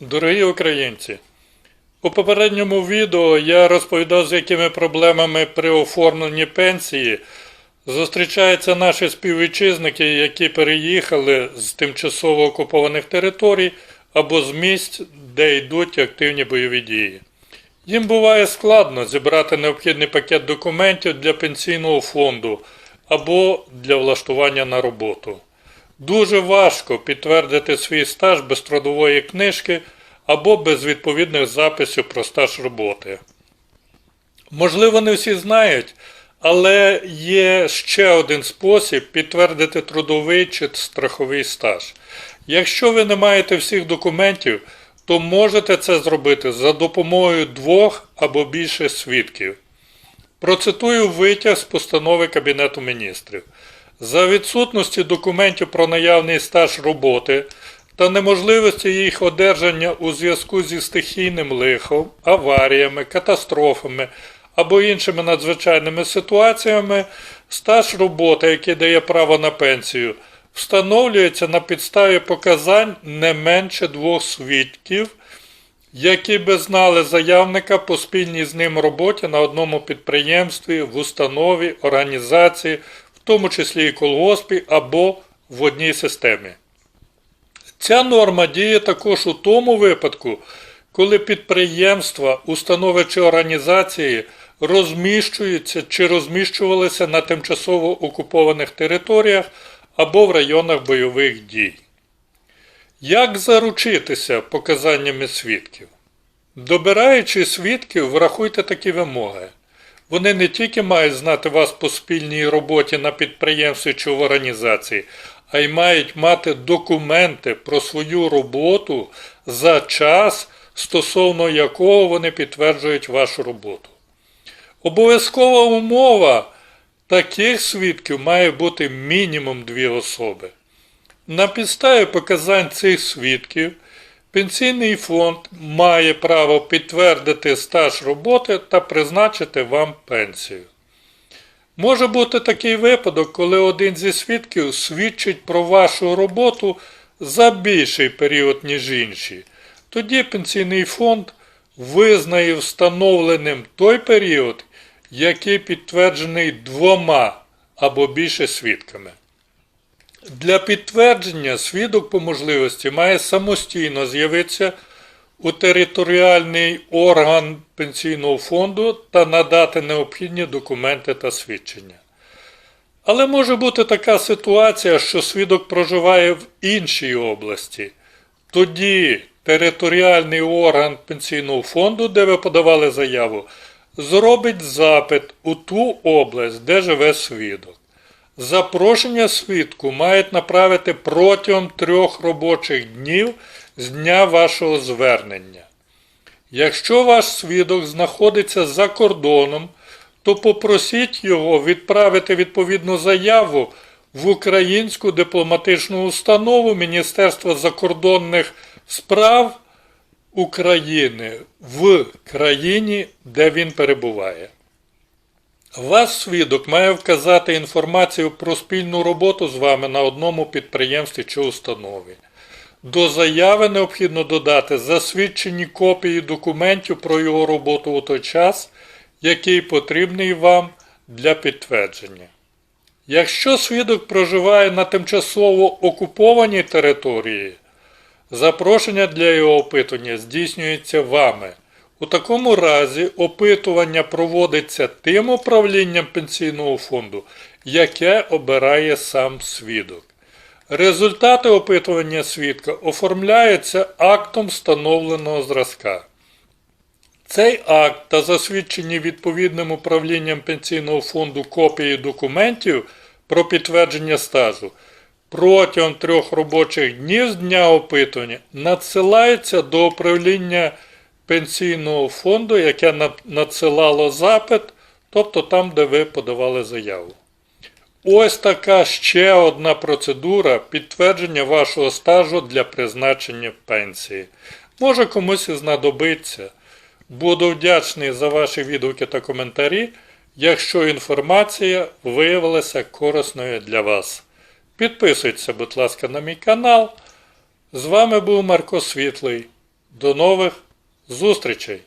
Дорогі українці, у попередньому відео я розповідав, з якими проблемами при оформленні пенсії зустрічаються наші співвітчизники, які переїхали з тимчасово окупованих територій або з місць, де йдуть активні бойові дії. Їм буває складно зібрати необхідний пакет документів для пенсійного фонду або для влаштування на роботу. Дуже важко підтвердити свій стаж без трудової книжки або без відповідних записів про стаж роботи. Можливо, не всі знають, але є ще один спосіб підтвердити трудовий чи страховий стаж. Якщо ви не маєте всіх документів, то можете це зробити за допомогою двох або більше свідків. Процитую витяг з постанови Кабінету міністрів. За відсутності документів про наявний стаж роботи та неможливості їх одержання у зв'язку зі стихійним лихом, аваріями, катастрофами або іншими надзвичайними ситуаціями, стаж роботи, який дає право на пенсію, встановлюється на підставі показань не менше двох свідків, які би знали заявника по спільній з ним роботі на одному підприємстві, в установі, організації, в тому числі і колгоспі або в одній системі. Ця норма діє також у тому випадку, коли підприємства, установи чи організації розміщуються чи розміщувалися на тимчасово окупованих територіях або в районах бойових дій. Як заручитися показаннями свідків? Добираючи свідків, врахуйте такі вимоги. Вони не тільки мають знати вас по спільній роботі на підприємстві чи в організації, а й мають мати документи про свою роботу за час, стосовно якого вони підтверджують вашу роботу. Обов'язкова умова таких свідків має бути мінімум дві особи. На підставі показань цих свідків Пенсійний фонд має право підтвердити стаж роботи та призначити вам пенсію. Може бути такий випадок, коли один зі свідків свідчить про вашу роботу за більший період, ніж інші. Тоді пенсійний фонд визнає встановленим той період, який підтверджений двома або більше свідками. Для підтвердження свідок по можливості має самостійно з'явитися у територіальний орган пенсійного фонду та надати необхідні документи та свідчення. Але може бути така ситуація, що свідок проживає в іншій області. Тоді територіальний орган пенсійного фонду, де ви подавали заяву, зробить запит у ту область, де живе свідок. Запрошення свідку мають направити протягом трьох робочих днів з дня вашого звернення. Якщо ваш свідок знаходиться за кордоном, то попросіть його відправити відповідну заяву в Українську дипломатичну установу Міністерства закордонних справ України в країні, де він перебуває. Ваш свідок має вказати інформацію про спільну роботу з вами на одному підприємстві чи установі. До заяви необхідно додати засвідчені копії документів про його роботу у той час, який потрібний вам для підтвердження. Якщо свідок проживає на тимчасово окупованій території, запрошення для його опитування здійснюється вами. У такому разі опитування проводиться тим управлінням пенсійного фонду, яке обирає сам свідок. Результати опитування свідка оформляються актом встановленого зразка. Цей акт та засвідчені відповідним управлінням пенсійного фонду копії документів про підтвердження стажу протягом трьох робочих днів з дня опитування надсилаються до управління пенсійного фонду, яке надсилало запит, тобто там, де ви подавали заяву. Ось така ще одна процедура підтвердження вашого стажу для призначення пенсії. Може комусь і знадобиться. Буду вдячний за ваші відгуки та коментарі, якщо інформація виявилася корисною для вас. Підписуйтесь, будь ласка, на мій канал. З вами був Марко Світлий. До нових зустрічей!